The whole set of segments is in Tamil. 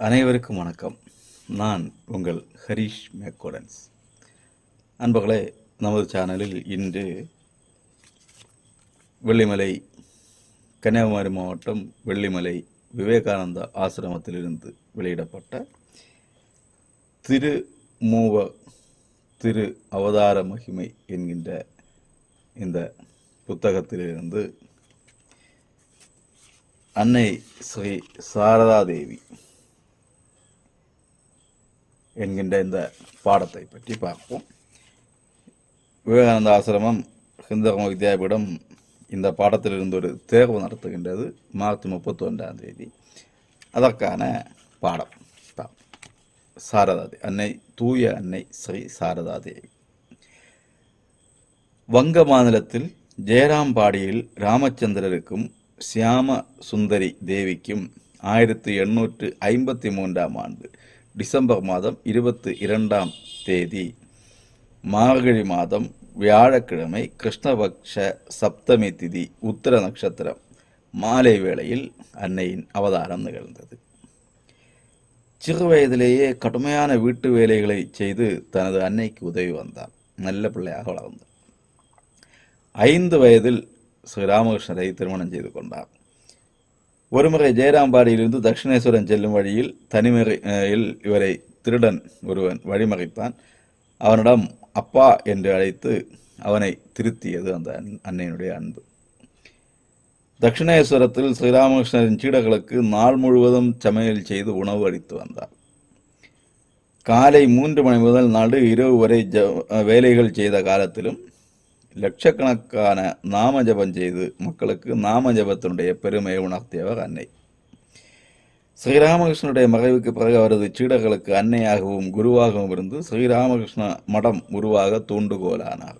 அனைவருக்கும் வணக்கம். நான் உங்கள் ஹரிஷ் மேக்கோடன்ஸ் அன்பர்களே நமது சேனலில் இன்று வெள்ளிமலை கன்னியாகுமரி மாவட்டம் வெள்ளிமலை விவேகானந்தா ஆசிரமத்திலிருந்து வெளியிடப்பட்ட திரு மூவ திரு அவதார மகிமை என்கின்ற இந்த புத்தகத்திலிருந்து அன்னை ஸ்ரீ சாரதா தேவி என்கின்ற இந்த பாடத்தை பற்றி பார்ப்போம். விவேகானந்த ஆசிரமம் ஹிந்தர்ம வித்யாபீடம் இந்த பாடத்திலிருந்து ஒரு தேர்வு நடத்துகின்றது மார்ச் முப்பத்தி ஒன்றாம் தேதி. அதற்கான பாடம். சாரதாதே அன்னை தூய அன்னை ஸ்ரீ சாரதாதேவி வங்க மாநிலத்தில் ஜெயராம்பாடியில் ராமச்சந்திரருக்கும் சியாம சுந்தரி தேவிக்கும் ஆயிரத்தி எண்ணூற்று ஐம்பத்தி மூன்றாம் ஆண்டு டிசம்பர் மாதம் இருபத்தி இரண்டாம் தேதி. மார்கழி மாதம் வியாழக்கிழமை கிருஷ்ணபக்ஷ சப்தமி திதி உத்தர நட்சத்திரம். மாலை வேளையில் அன்னையின் அவதாரம் நிகழ்ந்தது. சிறு வயதிலேயே கடுமையான வீட்டு வேலைகளை செய்து தனது அன்னைக்கு உதவி வந்தார் நல்ல பிள்ளையாக வளர்ந்தார் ஐந்து வயதில் ஸ்ரீராமகிருஷ்ணரை திருமணம் செய்து கொண்டார் ஒருமுறை ஜெயராம்பாடியிலிருந்து தட்சிணேஸ்வரன் செல்லும் வழியில் தனிமறையில் இவரை திருடன் ஒருவன் வழிமறைத்தான். அவனிடம் அப்பா என்று அழைத்து அவனை திருத்தியது அந்த அன்னையினுடைய அன்பு. தட்சிணேஸ்வரத்தில் ஸ்ரீராமகிருஷ்ணரின் சீடர்களுக்கு நாள் முழுவதும் சமையல் செய்து உணவு அளித்து வந்தார். காலை மூன்று மணி முதல் நாடு இரவு வரை ஜ வேலைகள் செய்த காலத்திலும் லட்சக்கணக்கான நாம ஜபம் செய்து மக்களுக்கு நாம ஜபத்தினுடைய பெருமையை உணர்த்தியவர் அன்னை. ஸ்ரீராமகிருஷ்ணனுடைய மறைவுக்கு பிறகு அவரது சீடர்களுக்கு அன்னையாகவும் குருவாகவும் இருந்து ஸ்ரீராமகிருஷ்ண மடம் உருவாக தூண்டுகோலானார்.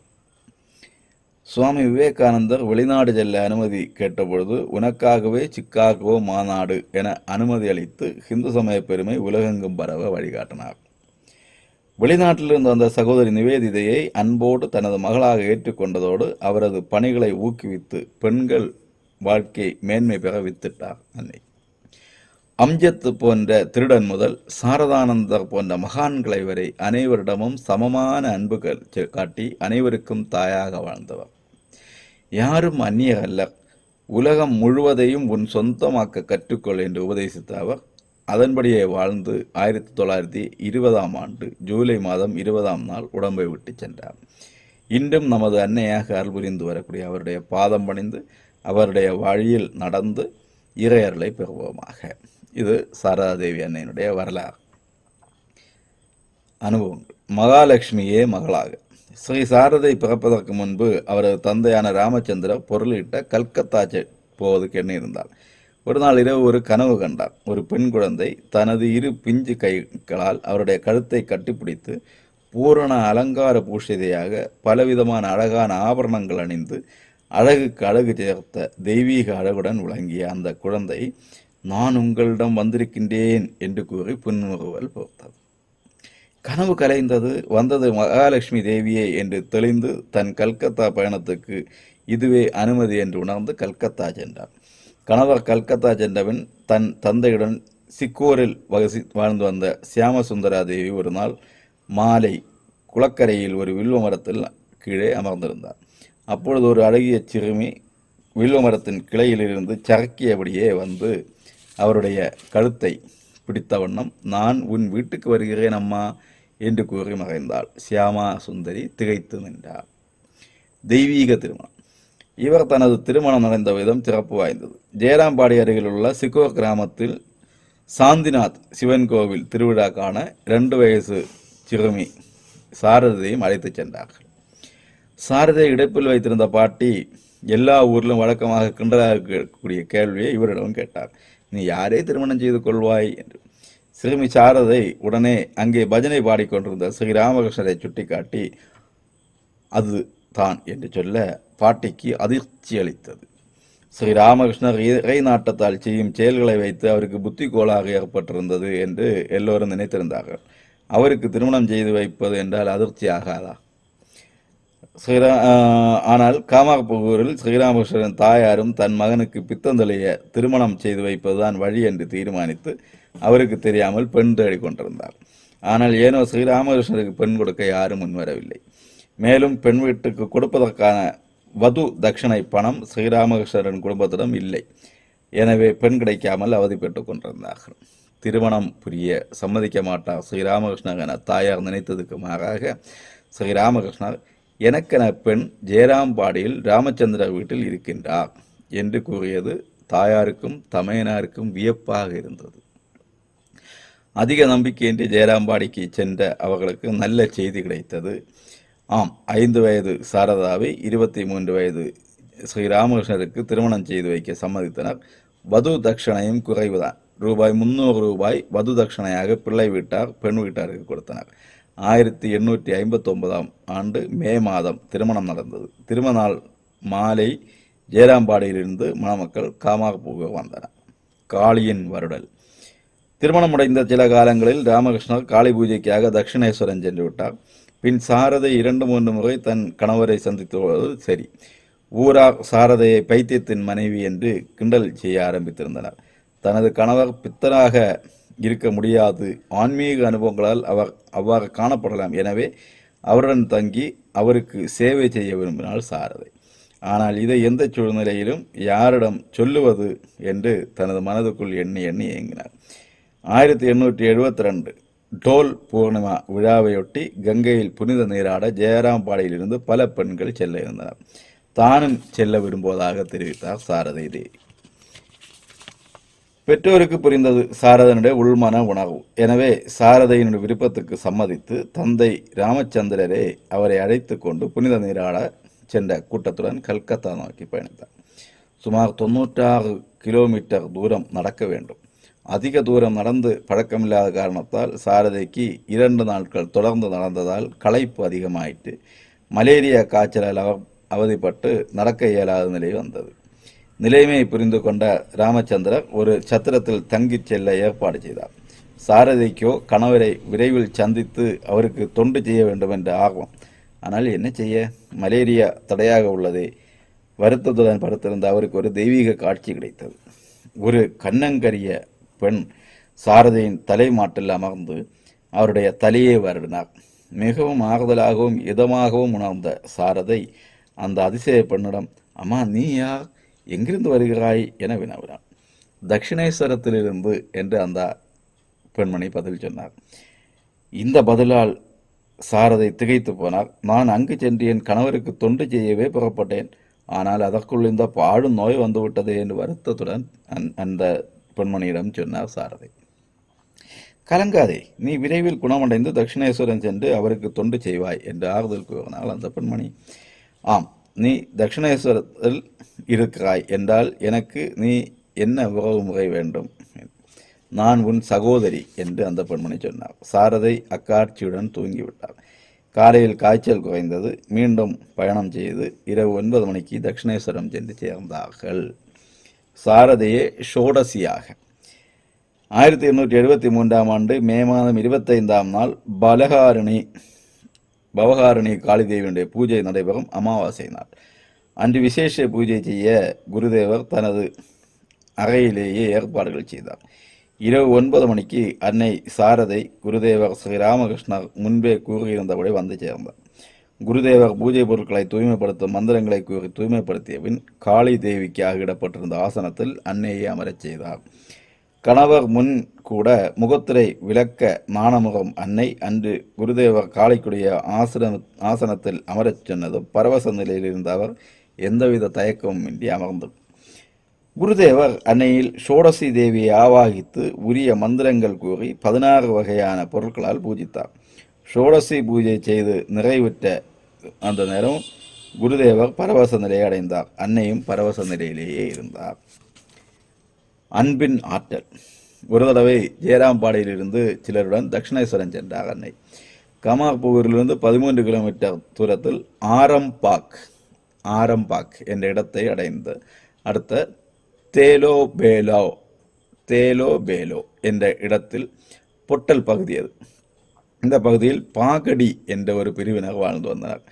சுவாமி விவேகானந்தர் வெளிநாடு செல்ல அனுமதி கேட்டபொழுது உனக்காகவே சிக்காகோ மாநாடு என அனுமதி அளித்து ஹிந்து சமய பெருமை உலகெங்கும் பரவ வழிகாட்டினார். வெளிநாட்டிலிருந்து வந்த சகோதரி நிவேதிதையை அன்போடு தனது மகளாக ஏற்றுக்கொண்டதோடு அவரது பணிகளை ஊக்குவித்து பெண்கள் வாழ்க்கை மேன்மை பெற வித்திட்டார். அன்னை அம்ஜத் போன்ற திருடன் முதல் சாரதானந்தர் போன்ற மகான்களை வரை அனைவரிடமும் சமமான அன்புகள் காட்டி அனைவருக்கும் தாயாக வாழ்ந்தவர். யாரும் அந்நியர் அல்ல உலகம் முழுவதையும் உன் சொந்தமாக்க கற்றுக்கொள் என்று உபதேசித்த அவர் அதன்படியே வாழ்ந்து ஆயிரத்தி தொள்ளாயிரத்தி இருபதாம் ஆண்டு ஜூலை மாதம் இருபதாம் நாள் உடம்பை விட்டு சென்றார். இன்றும் நமது அன்னையாக அருள் புரிந்து வரக்கூடிய அவருடைய பாதம் பணிந்து அவருடைய வழியில் நடந்து இறையர்களை பெறுவோமாக. இது சாரதாதேவி அன்னையினுடைய வரலாறு. அனுபவங்கள். மகாலட்சுமியே மகளாக. ஸ்ரீ சாரதை பிறப்பதற்கு முன்பு அவரது தந்தையான ராமச்சந்திரர் பொருளிட்ட கல்கத்தா போவதுக்கு போவதற்கு எண்ணியிருந்தார். ஒரு நாள் இரவு ஒரு கனவு கண்டார். ஒரு பெண் குழந்தை தனது இரு பிஞ்சு கைகளால் அவருடைய கழுத்தை கட்டிப்பிடித்து பூரண அலங்கார பூஷிதையாக பலவிதமான அழகான ஆபரணங்கள் அணிந்து அழகுக்கு அழகு சேர்த்த தெய்வீக அழகுடன் விளங்கிய அந்த குழந்தை நான் உங்களிடம் வந்திருக்கின்றேன் என்று கூறி புன்முறுவல் பொறுத்தது கனவு கலைந்தது வந்தது மகாலட்சுமி தேவியே என்று தெளிந்து தன் கல்கத்தா பயணத்துக்கு இதுவே அனுமதி என்று உணர்ந்து கல்கத்தா சென்றார் கணவர் கல்கத்தா சென்றபின் தன் தந்தையுடன் சிக்கோரில் வகசி வாழ்ந்து வந்த சியாமசுந்தரா தேவி ஒரு நாள் மாலை குளக்கரையில் ஒரு வில்வ மரத்தில் கீழே அமர்ந்திருந்தார். அப்பொழுது ஒரு அழகிய சிறுமி வில்வ மரத்தின் கிளையிலிருந்து சறுக்கியபடியே வந்து அவருடைய கழுத்தை பிடித்த வண்ணம் நான் உன் வீட்டுக்கு வருகிறேன் அம்மா என்று கூறி மறைந்தாள் சியாமா சுந்தரி திகைத்து நின்றார் தெய்வீக திருமணம். இவர் தனது திருமணம் நடந்த விதம் சிறப்பு வாய்ந்தது. ஜெயராம்பாடி அருகில் உள்ள சிக்கோர் கிராமத்தில் சாந்திநாத் சிவன் கோவில் திருவிழா காண இரண்டு வயசு சிறுமி சாரதையும் அழைத்துச் சென்றார்கள். சாரதை இடைப்பில் வைத்திருந்த பாட்டி எல்லா ஊரிலும் வழக்கமாக கிண்டலாக கேட்கக்கூடிய கேள்வியை இவரிடம் கேட்டார். நீ யாரே திருமணம் செய்து கொள்வாய்? என்று. சிறுமி சாரதை உடனே அங்கே பஜனை பாடிக்கொண்டிருந்த ஸ்ரீ ராமகிருஷ்ணரை சுட்டிக்காட்டி அது தான் என்று சொல்ல பாட்டிக்கு அதிர்ச்சி அளித்தது. ஸ்ரீ ராமகிருஷ்ணர் இறை நாட்டத்தால் செய்யும் செயல்களை வைத்து அவருக்கு புத்தி கோளாக ஏற்பட்டிருந்தது என்று எல்லோரும் நினைத்திருந்தார்கள். அவருக்கு திருமணம் செய்து வைப்பது என்றால் அதிர்ச்சி ஆகாதா? ஸ்ரீரா ஆனால் காமாபுகூரில் ஸ்ரீராமகிருஷ்ணன் தாயாரும் தன் மகனுக்கு பித்தந்தலைய திருமணம் செய்து வைப்பதுதான் வழி என்று தீர்மானித்து அவருக்கு தெரியாமல் பெண் தேடி கொண்டிருந்தார். ஆனால் ஏனோ ஸ்ரீராமகிருஷ்ணருக்கு பெண் கொடுக்க யாரும் முன்வரவில்லை. மேலும் பெண் வீட்டுக்கு கொடுப்பதற்கான வது தட்சிணை பணம் ஸ்ரீராமகிருஷ்ணரின் குடும்பத்திடம் இல்லை. எனவே பெண் கிடைக்காமல் அவதிப்பட்டு கொண்டிருந்தார்கள். திருமணம் புரிய சம்மதிக்க மாட்டார் ஸ்ரீராமகிருஷ்ணர் என தாயார் நினைத்ததுக்கு மாறாக ஸ்ரீராமகிருஷ்ணர் எனக்கென பெண் ஜெயராம்பாடியில் ராமச்சந்திரர் வீட்டில் இருக்கின்றார் என்று கூறியது தாயாருக்கும் தமையனாருக்கும் வியப்பாக இருந்தது. அதிக நம்பிக்கையின்றி ஜெயராம்பாடிக்கு சென்ற அவர்களுக்கு நல்ல செய்தி கிடைத்தது. ஆம் ஐந்து வயது சாரதாவை இருபத்தி மூன்று வயது ஸ்ரீராமகிருஷ்ணருக்கு திருமணம் செய்து வைக்க சம்மதித்தனர். வது தட்சணையும் குறைவுதான். ரூபாய் முந்நூறு ரூபாய் வது தட்சணையாக பிள்ளை வீட்டார் பெண் வீட்டாருக்கு கொடுத்தனர். ஆயிரத்தி எண்ணூற்றி ஐம்பத்தொன்பதாம் ஆண்டு மே மாதம் திருமணம் நடந்தது. திருமணநாள் மாலை ஜெயராம்பாடியிலிருந்து மணமக்கள் காமாபூர் வந்தனர். காளியின் வருடல். திருமணம் அடைந்த சில காலங்களில் ராமகிருஷ்ணர் காளி பூஜைக்காக தட்சிணேஸ்வரன் சென்று விட்டார். பின் சாரதை இரண்டு மூன்று முறை தன் கணவரை சந்தித்து சரி ஊரார் சாரதையை பைத்தியத்தின் மனைவி என்று கிண்டல் செய்ய ஆரம்பித்திருந்தனர். தனது கணவர் பித்தராக இருக்க முடியாது. ஆன்மீக அனுபவங்களால் அவர் அவ்வாறு காணப்படலாம். எனவே அவருடன் தங்கி அவருக்கு சேவை செய்ய விரும்பினாள் சாரதை. ஆனால் இதை எந்த சூழ்நிலையிலும் யாரிடம் சொல்லுவது என்று தனது மனதுக்குள் எண்ணி எண்ணி இயங்கினார் ஆயிரத்தி எண்ணூற்றி எழுபத்தி ரெண்டு டோல் பூர்ணிமா விழாவையொட்டி கங்கையில் புனித நீராட ஜெயராம்பாடியிலிருந்து பல பெண்கள் செல்ல இருந்தனர். தானும் செல்ல விரும்புவதாக தெரிவித்தார் சாரதை தேவி பெற்றோருக்கு புரிந்தது சாரதனுடைய உள்மன உணர்வு எனவே சாரதையினுடைய விருப்பத்துக்கு சம்மதித்து தந்தை ராமச்சந்திரரே அவரை அழைத்து கொண்டு புனித நீராட சென்ற கூட்டத்துடன் கல்கத்தா நோக்கி பயணித்தார். சுமார் தொன்னூற்றாறு கிலோமீட்டர் தூரம் நடக்க வேண்டும். அதிக தூரம் நடந்து பழக்கமில்லாத காரணத்தால் சாரதைக்கு இரண்டு நாட்கள் தொடர்ந்து நடந்ததால் களைப்பு அதிகமாயிட்டு மலேரியா காய்ச்சலால் அவ அவதிப்பட்டு நடக்க இயலாத நிலை வந்தது. நிலைமையை புரிந்து கொண்ட ராமச்சந்திரர் ஒரு சத்திரத்தில் தங்கிச் செல்ல ஏற்பாடு செய்தார். சாரதிக்கோ கணவரை விரைவில் சந்தித்து அவருக்கு தொண்டு செய்ய வேண்டும் என்ற ஆர்வம். ஆனால் என்ன செய்ய? மலேரியா தடையாக உள்ளதே. வருத்தத்துடன் படுத்திருந்த அவருக்கு ஒரு தெய்வீக காட்சி கிடைத்தது. ஒரு கண்ணங்கரிய பெண் சாரதியின் தலைமாட்டில் அமர்ந்து அவருடைய தலையை வருடினார். மிகவும் ஆறுதலாகவும் இதமாகவும் உணர்ந்த சாரதை அந்த அதிசய பெண்ணிடம் அம்மா நீ யார்? எங்கிருந்து வருகிறாய்? என வினவினார் தட்சிணேஸ்வரத்திலிருந்து என்று அந்த பெண்மணி பதில் சொன்னார். இந்த பதிலால் சாரதை திகைத்து போனார். நான் அங்கு சென்று என் கணவருக்கு தொண்டு செய்யவே புறப்பட்டேன். ஆனால் அதற்குள் இந்த பாடும் நோய் வந்துவிட்டதே என்று வருத்தத்துடன் அந்- அந்த பெண்மணியிடம் சொன்னார் சாரதை கலங்காதே. நீ விரைவில் குணமடைந்து தட்சிணேஸ்வரன் சென்று அவருக்கு தொண்டு செய்வாய் என்று ஆறுதல் கூறினாள் அந்த பெண்மணி. ஆம் நீ தட்சிணேஸ்வரத்தில் இருக்கிறாய் என்றால் எனக்கு நீ என்ன உறவு முறை வேண்டும்? நான் உன் சகோதரி என்று அந்த பெண்மணி சொன்னார். சாரதை அக்காட்சியுடன் தூங்கிவிட்டார். காலையில் காய்ச்சல் குறைந்தது. மீண்டும் பயணம் செய்து இரவு ஒன்பது மணிக்கு தட்சிணேஸ்வரம் சென்று சேர்ந்தார்கள். சாரதையே ஷோடசியாக. ஆயிரத்தி எண்ணூற்றி எழுபத்தி மூன்றாம் ஆண்டு மே மாதம் இருபத்தைந்தாம் நாள் பலகாரிணி பவகாரிணி காளிதேவியுடைய பூஜை நடைபெறும் அமாவாசை நாள். அன்று விசேஷ பூஜை செய்ய குருதேவர் தனது அறையிலேயே ஏற்பாடுகள் செய்தார். இரவு ஒன்பது மணிக்கு அன்னை சாரதை குருதேவர் ஸ்ரீராமகிருஷ்ணர் முன்பே கூறியிருந்தபடி வந்து சேர்ந்தார். குருதேவர் பூஜை பொருட்களை தூய்மைப்படுத்தும் மந்திரங்களை கூறி தூய்மைப்படுத்திய பின் காளி தேவிக்காக இடப்பட்டிருந்த ஆசனத்தில் அன்னையை அமரச் செய்தார். கணவர் முன் கூட முகத்திரை விளக்க மானமுகம் அன்னை அன்று குருதேவர் காளிக்குடைய ஆசன ஆசனத்தில் அமரச் சொன்னதும் பரவச நிலையில் இருந்த அவர் எந்தவித தயக்கமும் இன்றி அமர்ந்து குருதேவர் அன்னையில் ஷோடசி தேவியை ஆவாகித்து உரிய மந்திரங்கள் கூறி பதினாறு வகையான பொருட்களால் பூஜித்தார். ஷோடசி பூஜை செய்து நிறைவுற்ற அந்த நேரம் குருதேவர் பரவச நிலையை அடைந்தார். அன்னையும் பரவச நிலையிலேயே இருந்தார். அன்பின் ஆற்றல். ஒரு தடவை ஜெயராம்பாடியிலிருந்து சிலருடன் தட்சிணேஸ்வரன் சென்றார் அன்னை. கமாபூரிலிருந்து பதிமூன்று கிலோமீட்டர் தூரத்தில் ஆரம்பாக் ஆரம்பாக் என்ற இடத்தை அடைந்து அடுத்த தேலோ பேலோ தேலோ பேலோ என்ற இடத்தில் பொட்டல் பகுதி அது இந்த பகுதியில் பாகடி என்ற ஒரு பிரிவினர் வாழ்ந்து வந்தனர்.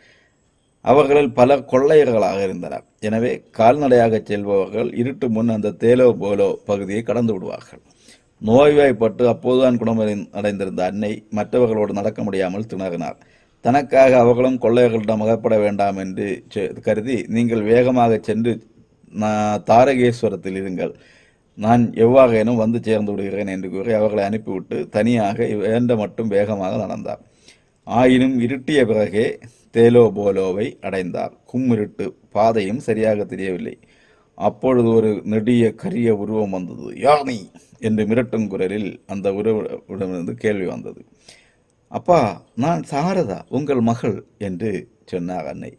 அவர்களில் பல கொள்ளையர்களாக இருந்தனர். எனவே கால்நடையாக செல்பவர்கள் இருட்டு முன் அந்த தேலோ போலோ பகுதியை கடந்து விடுவார்கள். நோய்வாய்ப்பட்டு அப்போதுதான் குணமடை- அடைந்திருந்த அன்னை மற்றவர்களோடு நடக்க முடியாமல் திணறினார். தனக்காக அவர்களும் கொள்ளையர்களிடம் அகப்பட வேண்டாம் என்று செ- கருதி நீங்கள் வேகமாக சென்று தாரகேஸ்வரத்தில் இருங்கள். நான் எவ்வாறேனும் வந்து சேர்ந்து விடுகிறேன் என்று கூறி அவர்களை அனுப்பிவிட்டு தனியாக வேண்ட மட்டும் வேகமாக நடந்தார். ஆயினும் இருட்டிய பிறகே தேலோ போலோவை அடைந்தார். கும்மிருட்டு பாதையும் சரியாக தெரியவில்லை. அப்பொழுது ஒரு நெடிய கரிய உருவம் வந்தது. யானை என்று மிரட்டும் குரலில் அந்த உருவிடமிருந்து கேள்வி வந்தது. அப்பா நான் சாரதா உங்கள் மகள் என்று சொன்னார் அன்னை.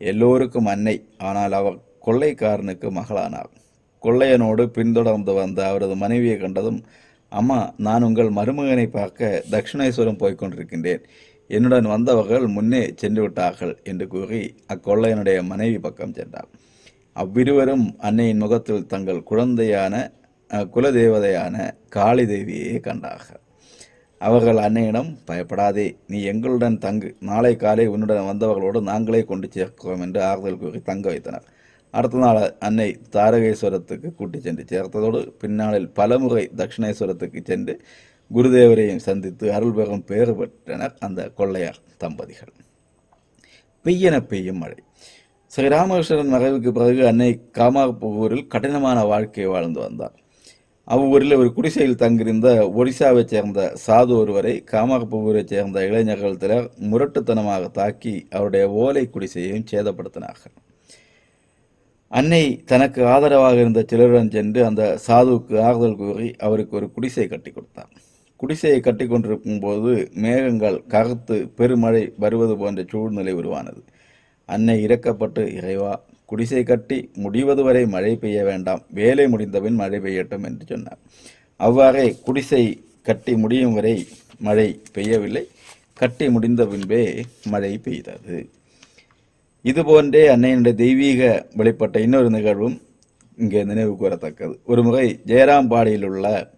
எல்லோருக்கும் அன்னை. ஆனால் அவர் கொள்ளைக்காரனுக்கு மகளானார். கொள்ளையனோடு பின்தொடர்ந்து வந்த அவரது மனைவியை கண்டதும் அம்மா நான் உங்கள் மருமகனை பார்க்க தட்சிணேஸ்வரம் போய்கொண்டிருக்கின்றேன் என்னுடன் வந்தவர்கள் முன்னே சென்று விட்டார்கள் என்று கூறி அக்கொள்ளையனுடைய மனைவி பக்கம் சென்றார் அவ்விருவரும் அன்னையின் முகத்தில் தங்கள் குழந்தையான குலதேவதையான காளி தேவியை கண்டார்கள். அவர்கள் அன்னையிடம் பயப்படாதே நீ எங்களுடன் தங்கு. நாளை காலை உன்னுடன் வந்தவர்களோடு நாங்களே கொண்டு சேர்க்கிறோம் என்று ஆறுதல் கூறி தங்க வைத்தனர். அடுத்த நாள் அன்னை தாரகேஸ்வரத்துக்கு கூட்டிச் சென்று சேர்த்ததோடு பின்னாளில் பலமுறை தட்சிணேஸ்வரத்துக்கு சென்று குருதேவரையும் சந்தித்து அருள் பெறும் பேறு பெற்றனர் அந்த கொள்ளையார் தம்பதிகள். பெய்யன பெய்யும் மழை. ஸ்ரீ ராமகிருஷ்ணன் மறைவுக்கு பிறகு அன்னை காமாபூரில் கடினமான வாழ்க்கையை வாழ்ந்து வந்தார். அவ்வூரில் ஒரு குடிசையில் தங்கியிருந்த ஒடிசாவைச் சேர்ந்த சாது ஒருவரை காமாபூரைச் சேர்ந்த இளைஞர்கள் சிலர் முரட்டுத்தனமாக தாக்கி அவருடைய ஓலை குடிசையையும் சேதப்படுத்தினார்கள். அன்னை தனக்கு ஆதரவாக இருந்த சிலருடன் சென்று அந்த சாதுவுக்கு ஆறுதல் கூறி அவருக்கு ஒரு குடிசை கட்டி கொடுத்தார் குடிசையை கட்டி கொண்டிருக்கும் போது மேகங்கள் கருத்து பெருமழை வருவது போன்ற சூழ்நிலை உருவானது. அன்னை இறக்கப்பட்டு இறைவா குடிசை கட்டி முடிவது வரை மழை பெய்ய வேண்டாம். வேலை முடிந்தபின் மழை பெய்யட்டும் என்று சொன்னார். அவ்வாறே குடிசை கட்டி முடியும் வரை மழை பெய்யவில்லை. கட்டி முடிந்த பின்பே மழை பெய்தது. இதுபோன்றே அன்னையினுடைய தெய்வீக வெளிப்பட்ட இன்னொரு நிகழ்வும் இங்கே நினைவு கூறத்தக்கது ஒரு முறை ஜெயராம்பாடியில் உள்ள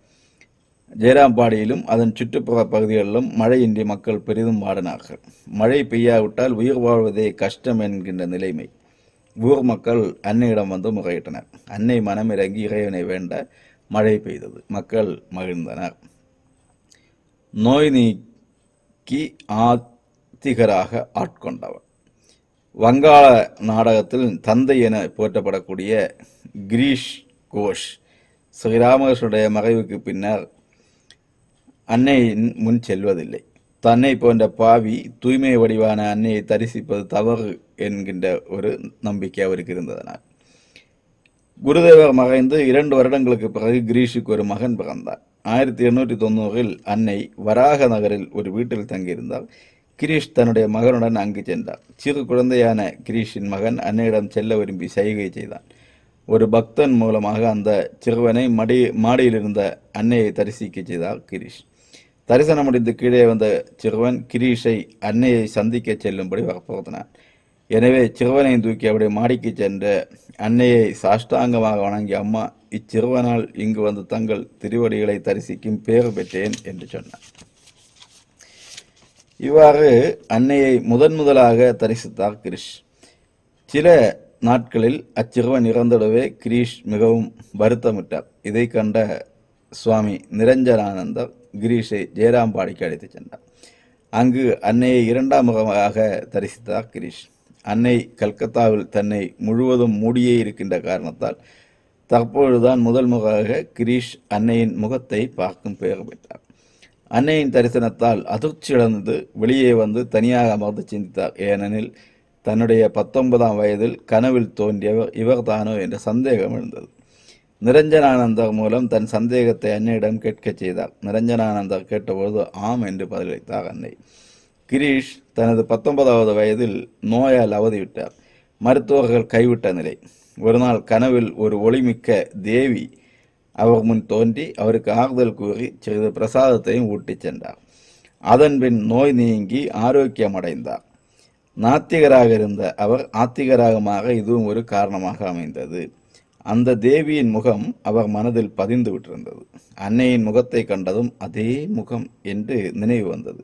ஜெயராம்பாடியிலும் அதன் சுற்றுப்புற பகுதிகளிலும் மழையின்றி மக்கள் பெரிதும் வாடினார்கள். மழை பெய்யாவிட்டால் உயிர் வாழ்வதே கஷ்டம் என்கின்ற நிலைமை. ஊர் மக்கள் அன்னையிடம் வந்து முறையிட்டனர். அன்னை மனமிறங்கி இறைவனை வேண்ட மழை பெய்தது. மக்கள் மகிழ்ந்தனர். நோய் நீக்கி ஆத்திகராக ஆட்கொண்டவர். வங்காள நாடகத்தில் தந்தை என போற்றப்படக்கூடிய கிரீஷ் கோஷ் ஸ்ரீராமகிருஷ்ணனுடைய மறைவுக்கு பின்னர் அன்னையின் முன் செல்வதில்லை. தன்னை போன்ற பாவி தூய்மை வடிவான அன்னையை தரிசிப்பது தவறு என்கின்ற ஒரு நம்பிக்கை அவருக்கு இருந்ததனால். குருதேவர் மறைந்து இரண்டு வருடங்களுக்கு பிறகு கிரீஷுக்கு ஒரு மகன் பிறந்தார். ஆயிரத்தி எண்ணூற்றி தொண்ணூறில் அன்னை வராக நகரில் ஒரு வீட்டில் தங்கியிருந்தார். கிரீஷ் தன்னுடைய மகனுடன் அங்கு சென்றார் சிறு குழந்தையான கிரீஷின் மகன் அன்னையிடம் செல்ல விரும்பி சைகை செய்தான். ஒரு பக்தன் மூலமாக அந்த சிறுவனை மடி மாடியிலிருந்த அன்னையை தரிசிக்க செய்தார் கிரீஷ். தரிசனம் முடிந்து கீழே வந்த சிறுவன் கிரீஷை அன்னையை சந்திக்க செல்லும்படி வற்புறுத்தினான். எனவே சிறுவனை தூக்கி அவருடைய மாடிக்கு சென்ற அன்னையை சாஷ்டாங்கமாக வணங்கிய அம்மா இச்சிறுவனால் இங்கு வந்து தங்கள் திருவடிகளை தரிசிக்கும் பேறு பெற்றேன் என்று சொன்னார். இவ்வாறு அன்னையை முதன் முதலாக தரிசித்தார் கிரீஷ். சில நாட்களில் அச்சிறுவன் இறந்திடவே கிரீஷ் மிகவும் வருத்தமிட்டார். இதை கண்ட சுவாமி நிரஞ்சனானந்தர் கிரீஷை ஜெயராம்பாடிக்கு அழைத்துச் சென்றார். அங்கு அன்னையை இரண்டாம் முகமாக தரிசித்தார் கிரீஷ். அன்னை கல்கத்தாவில் தன்னை முழுவதும் மூடியே இருக்கின்ற காரணத்தால் தற்பொழுதுதான் முதல் முகமாக கிரீஷ் அன்னையின் முகத்தை பார்க்கும் பெயர் பெற்றார். அன்னையின் தரிசனத்தால் அதிர்ச்சியடைந்து வெளியே வந்து தனியாக அமர்ந்து சிந்தித்தார். ஏனெனில் தன்னுடைய பத்தொன்பதாம் வயதில் கனவில் தோன்றியவர் இவர்தானோ என்ற சந்தேகம் எழுந்தது. நிரஞ்சனானந்தர் மூலம் தன் சந்தேகத்தை அன்னையிடம் கேட்கச் செய்தார். நிரஞ்சனானந்தர் கேட்டபொழுது ஆம் என்று பதிலளித்தார் அன்னை. கிரீஷ் தனது பத்தொன்பதாவது வயதில் நோயால் அவதிவிட்டார். மருத்துவர்கள் கைவிட்ட நிலை. ஒரு நாள் கனவில் ஒரு ஒளிமிக்க தேவி அவர் முன் தோன்றி அவருக்கு ஆறுதல் கூறி சிறிது பிரசாதத்தையும் ஊட்டிச் சென்றார். அதன்பின் நோய் நீங்கி ஆரோக்கியமடைந்தார். நாத்திகராக இருந்த அவர் ஆத்திகராகமாக இதுவும் ஒரு காரணமாக அமைந்தது. அந்த தேவியின் முகம் அவர் மனதில் பதிந்து விட்டிருந்தது. அன்னையின் முகத்தை கண்டதும் அதே முகம் என்று நினைவு வந்தது.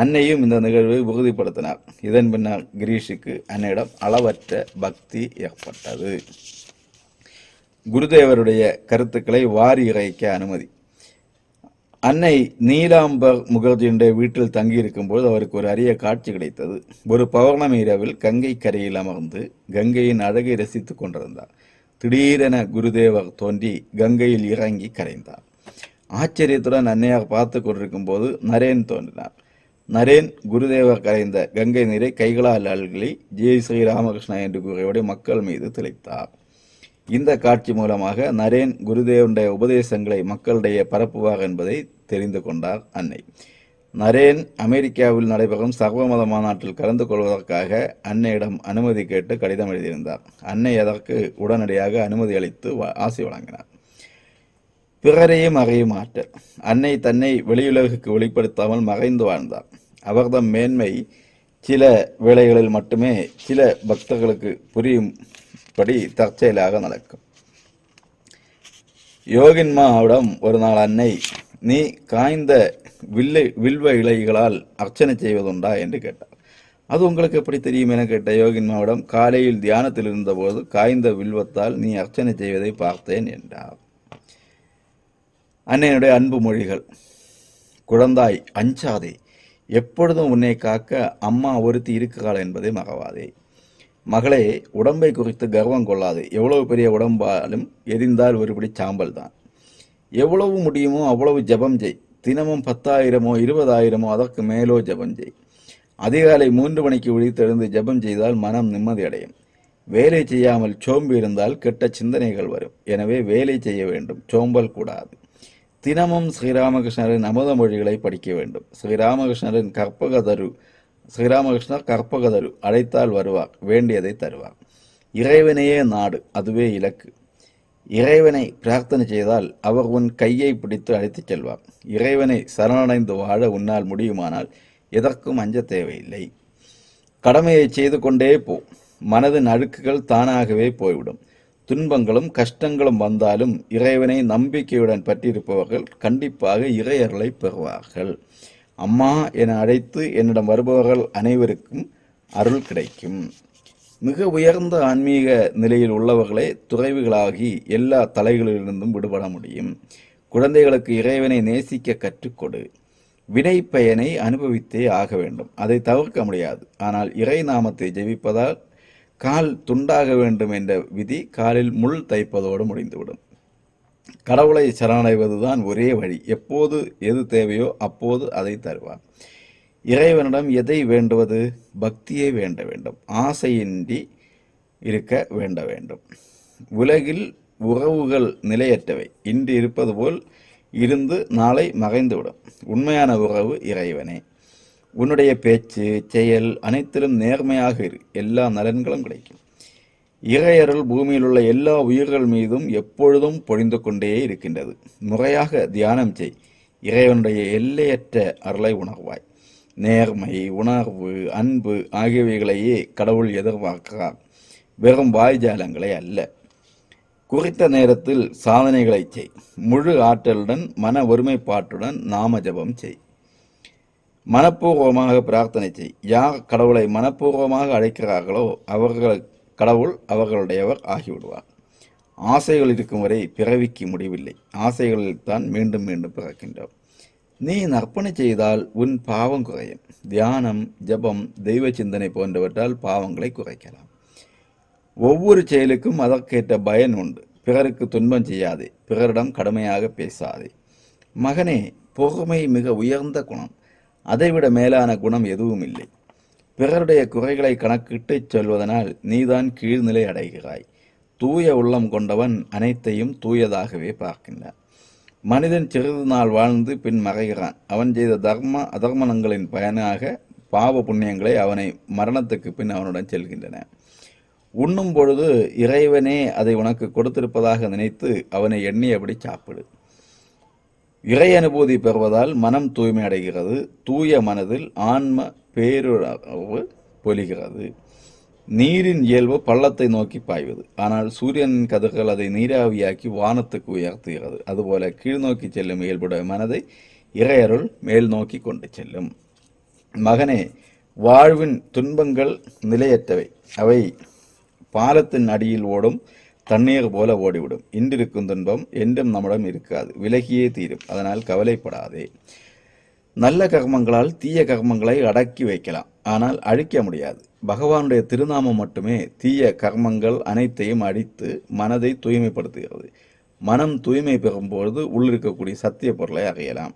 அன்னையும் இந்த நிகழ்வை உறுதிப்படுத்தினார். இதன் பின்னர் கிரீஷுக்கு அன்னையிடம் அளவற்ற பக்தி ஏற்பட்டது. குருதேவருடைய கருத்துக்களை வாரி இறைக்க அனுமதி. அன்னை நீலாம்பர் முகர்ஜியுடைய வீட்டில் தங்கியிருக்கும்போது அவருக்கு ஒரு அரிய காட்சி கிடைத்தது. ஒரு பௌர்ணமி இரவில் கங்கை கரையில் அமர்ந்து கங்கையின் அழகை ரசித்துக் கொண்டிருந்தார். திடீரென குருதேவர் தோன்றி கங்கையில் இறங்கி கரைந்தார். ஆச்சரியத்துடன் அன்னையார் பார்த்து கொண்டிருக்கும் போது நரேன் தோன்றினார். நரேன் குருதேவர் கரைந்த கங்கை நீரை கைகளால் அழுகி ஜெய் ஸ்ரீ ராமகிருஷ்ணா என்று கூறியோடு மக்கள் மீது தெளித்தார். இந்த காட்சி மூலமாக நரேன் குருதேவனுடைய உபதேசங்களை மக்களிடையே பரப்புவார் என்பதை தெரிந்து கொண்டார் அன்னை. நரேன் அமெரிக்காவில் நடைபெறும் சர்வமத மாநாட்டில் கலந்து கொள்வதற்காக அன்னையிடம் அனுமதி கேட்டு கடிதம் எழுதியிருந்தார். அன்னை அதற்கு உடனடியாக அனுமதி அளித்து வ- ஆசி வழங்கினார். பிறரையும் அறையும் ஆற்றல். அன்னை தன்னை வெளியுலகுக்கு வெளிப்படுத்தாமல் மறைந்து வாழ்ந்தார். அவர்தம் மேன்மை சில வேளைகளில் மட்டுமே சில பக்தர்களுக்கு புரியும் படி தற்செயலாக நடக்கும். யோகின்மாவிடம் ஒரு நாள் அன்னை நீ காய்ந்த வில்லை வில்வ இலைகளால் அர்ச்சனை செய்வதுண்டா? என்று கேட்டார் அது உங்களுக்கு எப்படி தெரியும்? என கேட்ட யோகின்மாவிடம் காலையில் தியானத்தில் இருந்தபோது காய்ந்த வில்வத்தால் நீ அர்ச்சனை செய்வதை பார்த்தேன் என்றார். அன்னையினுடைய அன்பு மொழிகள் குழந்தாய் அஞ்சாதே எப்பொழுதும் உன்னை காக்க அம்மா ஒருத்தி இருக்கிறாள் என்பதை மகவாதே மகளே உடம்பை குறித்து கர்வம் கொள்ளாது. எவ்வளவு பெரிய உடம்பாலும் எரிந்தால் ஒருபடி சாம்பல் தான். எவ்வளவு முடியுமோ அவ்வளவு ஜெபம் செய். தினமும் பத்தாயிரமோ இருபதாயிரமோ அதற்கு மேலோ ஜெபம் செய். அதிகாலை மூன்று மணிக்கு விழித்தெழுந்து ஜெபம் செய்தால் மனம் நிம்மதி அடையும். வேலை செய்யாமல் சோம்பு இருந்தால் கெட்ட சிந்தனைகள் வரும். எனவே வேலை செய்ய வேண்டும். சோம்பல் கூடாது. தினமும் ஸ்ரீராமகிருஷ்ணரின் அமுத மொழிகளை படிக்க வேண்டும். ஸ்ரீராமகிருஷ்ணரின் கற்பகதரு ஸ்ரீராமகிருஷ்ணர் கற்பகதரு அழைத்தால் வருவார் வேண்டியதை தருவார். இறைவனையே நாடு அதுவே இலக்கு. இறைவனை பிரார்த்தனை செய்தால் அவர் உன் கையை பிடித்து அழைத்துச் செல்வார். இறைவனை சரணடைந்து வாழ உன்னால் முடியுமானால் எதற்கும் அஞ்ச தேவையில்லை. கடமையை செய்து கொண்டே போ. மனதின் அழுக்குகள் தானாகவே போய்விடும். துன்பங்களும் கஷ்டங்களும் வந்தாலும் இறைவனை நம்பிக்கையுடன் பற்றியிருப்பவர்கள் கண்டிப்பாக இறையர்களை பெறுவார்கள். அம்மா என அழைத்து என்னிடம் வருபவர்கள் அனைவருக்கும் அருள் கிடைக்கும். மிக உயர்ந்த ஆன்மீக நிலையில் உள்ளவர்களே துறைவுகளாகி எல்லா தலைகளிலிருந்தும் விடுபட முடியும். குழந்தைகளுக்கு இறைவனை நேசிக்க கற்றுக்கொடு வினை பயனை அனுபவித்தே ஆக வேண்டும். அதை தவிர்க்க முடியாது. ஆனால் இறை நாமத்தை ஜெபிப்பதால் கால் துண்டாக வேண்டும் என்ற விதி காலில் முள் தைப்பதோடு முடிந்துவிடும். கடவுளை சரணடைவதுதான் ஒரே வழி. எப்போது எது தேவையோ அப்போது அதை தருவார். இறைவனிடம் எதை வேண்டுவது? பக்தியை வேண்ட வேண்டும். ஆசையின்றி இருக்க வேண்ட வேண்டும். உலகில் உறவுகள் நிலையற்றவை. இன்று இருப்பது போல் இருந்து நாளை மறைந்துவிடும். உண்மையான உறவு இறைவனே. உன்னுடைய பேச்சு செயல் அனைத்திலும் நேர்மையாக இரு. எல்லா நலன்களும் கிடைக்கும். இறையருள் பூமியிலுள்ள எல்லா உயிர்கள் மீதும் எப்பொழுதும் பொழிந்து கொண்டே இருக்கின்றது. முறையாக தியானம் செய். இறைவனுடைய எல்லையற்ற அருளை உணர்வாய். நேர்மை உணர்வு அன்பு ஆகியவைகளையே கடவுள் எதிர்பார்க்கிறார். வெறும் வாய்ஜாலங்களை அல்ல. குறித்த நேரத்தில் சாதனைகளை செய். முழு ஆற்றலுடன் மன ஒருமைப்பாட்டுடன் நாம ஜபம் செய். மனப்பூர்வமாக பிரார்த்தனை செய். யார் கடவுளை மனப்பூர்வமாக அழைக்கிறார்களோ அவர்கள் கடவுள் அவர்களுடையவர் ஆகிவிடுவார். ஆசைகள் இருக்கும் வரை பிறவிக்கு முடிவில்லை. ஆசைகளில் தான் மீண்டும் மீண்டும் பிறக்கின்றோம். நீ நற்பணி செய்தால் உன் பாவம் குறையும். தியானம் ஜெபம் தெய்வ சிந்தனை போன்றவற்றால் பாவங்களை குறைக்கலாம். ஒவ்வொரு செயலுக்கும் அதற்கேற்ற பயன் உண்டு. பிறருக்கு துன்பம் செய்யாதே. பிறரிடம் கடுமையாக பேசாதே. மகனே பொறுமை மிக உயர்ந்த குணம். அதைவிட மேலான குணம் எதுவும் இல்லை பிறருடைய குறைகளை கணக்கிட்டுச் சொல்வதனால் நீதான் கீழ்நிலை அடைகிறாய். தூய உள்ளம் கொண்டவன் அனைத்தையும் தூயதாகவே பார்க்கின்றான். மனிதன் சிறிது நாள் வாழ்ந்து பின் மறைகிறான். அவன் செய்த தர்ம அதர்மணங்களின் பயனாக பாவ புண்ணியங்களை அவனை மரணத்துக்கு பின் அவனுடன் செல்கின்றன. உண்ணும் பொழுது இறைவனே அதை உனக்கு கொடுத்திருப்பதாக நினைத்து அவனை எண்ணியபடி சாப்பிடு. இறை அனுபூதி பெறுவதால் மனம் தூய்மை அடைகிறது. தூய மனதில் ஆன்ம பேருறவு பொலிகிறது நீரின் இயல்பு பள்ளத்தை நோக்கி பாய்வது. ஆனால் சூரியனின் கதிர்கள் அதை நீராவியாக்கி வானத்துக்கு உயர்த்துகிறது. அதுபோல கீழ்நோக்கி செல்லும் இயல்புடைய மனதை இறையருள் மேல் நோக்கி கொண்டு செல்லும். மகனே வாழ்வின் துன்பங்கள் நிலையற்றவை. அவை பாலத்தின் அடியில் ஓடும் தண்ணீர் போல ஓடிவிடும். இன்றிருக்கும் துன்பம் என்றும் நம்மிடம் இருக்காது. விலகியே தீரும். அதனால் கவலைப்படாதே. நல்ல கர்மங்களால் தீய கர்மங்களை அடக்கி வைக்கலாம். ஆனால் அழிக்க முடியாது. பகவானுடைய திருநாமம் மட்டுமே தீய கர்மங்கள் அனைத்தையும் அடித்து மனதை தூய்மைப்படுத்துகிறது. மனம் தூய்மை பெறும்பொழுது உள்ளிருக்கக்கூடிய சத்திய பொருளை அறியலாம்.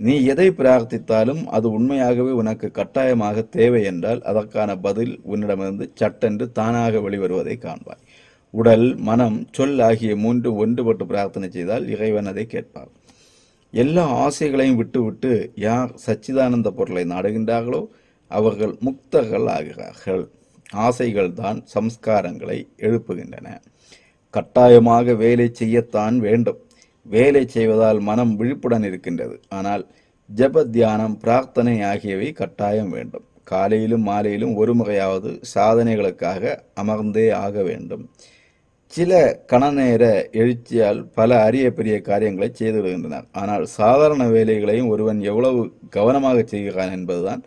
நீ எதை பிரார்த்தித்தாலும் அது உண்மையாகவே உனக்கு கட்டாயமாக தேவை என்றால் அதற்கான பதில் உன்னிடமிருந்து சட்டென்று தானாக வெளிவருவதை காண்பாய். உடல் மனம் சொல் ஆகிய மூன்று ஒன்றுபட்டு பிரார்த்தனை செய்தால் இறைவன் அதை கேட்பார் எல்லா ஆசைகளையும் விட்டுவிட்டு யார் சச்சிதானந்த பொருளை நாடுகின்றார்களோ அவர்கள் முக்தர்கள் ஆகிறார்கள். ஆசைகள் தான் சம்ஸ்காரங்களை எழுப்புகின்றன. கட்டாயமாக வேலை செய்யத்தான் வேண்டும். வேலை செய்வதால் மனம் விழிப்புடன் இருக்கின்றது. ஆனால் ஜப தியானம் பிரார்த்தனை ஆகியவை கட்டாயம் வேண்டும். காலையிலும் மாலையிலும் ஒரு முறையாவது சாதனைகளுக்காக அமர்ந்தே ஆக வேண்டும். சில கணநேர எழுச்சியால் பல அரிய பெரிய காரியங்களை செய்து விடுகின்றனர் ஆனால் சாதாரண வேலைகளையும் ஒருவன் எவ்வளவு கவனமாக செய்கிறான் என்பதுதான்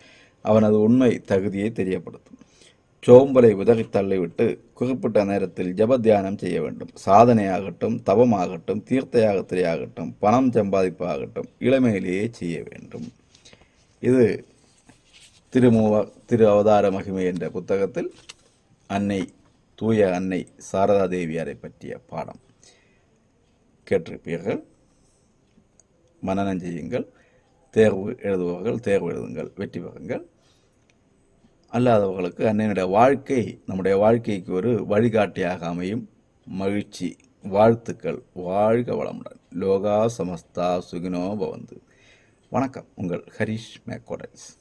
அவனது உண்மை தகுதியை தெரியப்படுத்தும். சோம்பலை உதகி தள்ளிவிட்டு குறிப்பிட்ட நேரத்தில் ஜப தியானம் செய்ய வேண்டும். சாதனையாகட்டும் தவமாகட்டும் தீர்த்த யாகத்திரையாகட்டும் பணம் சம்பாதிப்பாகட்டும் இளமையிலேயே செய்ய வேண்டும். இது திருமூவ திரு அவதார மகிமை என்ற புத்தகத்தில் அன்னை தூய அன்னை சாரதா தேவியாரை பற்றிய பாடம் கேட்டிருப்பீர்கள். மனநம் செய்யுங்கள் தேர்வு எழுதுபவர்கள் தேர்வு எழுதுங்கள் வெற்றி பெறுங்கள். அல்லாதவர்களுக்கு அன்னையினுடைய வாழ்க்கை நம்முடைய வாழ்க்கைக்கு ஒரு வழிகாட்டியாக அமையும். மகிழ்ச்சி வாழ்த்துக்கள் வாழ்க வளமுடன். லோகா சமஸ்தா சுகினோ பவந்து. வணக்கம் உங்கள் ஹரிஷ் மேக்கோடன்ஸ்.